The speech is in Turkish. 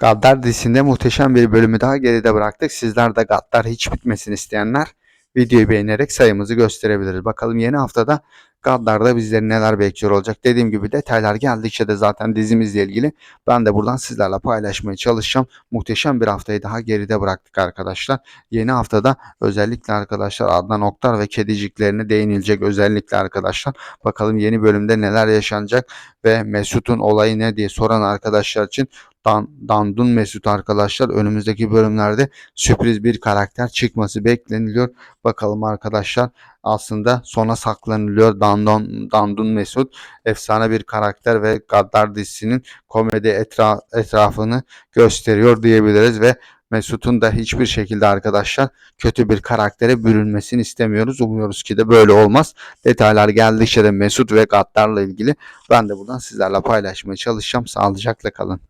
Gaddar dizisinde muhteşem bir bölümü daha geride bıraktık. Sizler de Gaddar hiç bitmesin isteyenler videoyu beğenerek sayımızı gösterebiliriz. Bakalım yeni haftada Gaddar'da bizleri neler bekliyor olacak. Dediğim gibi detaylar geldikçe de zaten dizimizle ilgili ben de buradan sizlerle paylaşmaya çalışacağım. Muhteşem bir haftayı daha geride bıraktık arkadaşlar. Yeni haftada özellikle arkadaşlar Adnan Oktar ve kediciklerine değinilecek özellikle arkadaşlar. Bakalım yeni bölümde neler yaşanacak ve Mesut'un olayı ne diye soran arkadaşlar için Dan, Dandun Mesut arkadaşlar önümüzdeki bölümlerde sürpriz bir karakter çıkması bekleniliyor. Bakalım arkadaşlar aslında sona saklanılıyor Dandun, Dandun Mesut efsane bir karakter ve Gaddar dizisinin komedi etra, etrafını gösteriyor diyebiliriz ve Mesut'un da hiçbir şekilde arkadaşlar kötü bir karaktere bürünmesini istemiyoruz. Umuyoruz ki de böyle olmaz. Detaylar geldikçe de Mesut ve Gaddar'la ilgili ben de buradan sizlerle paylaşmaya çalışacağım. Sağlıcakla kalın.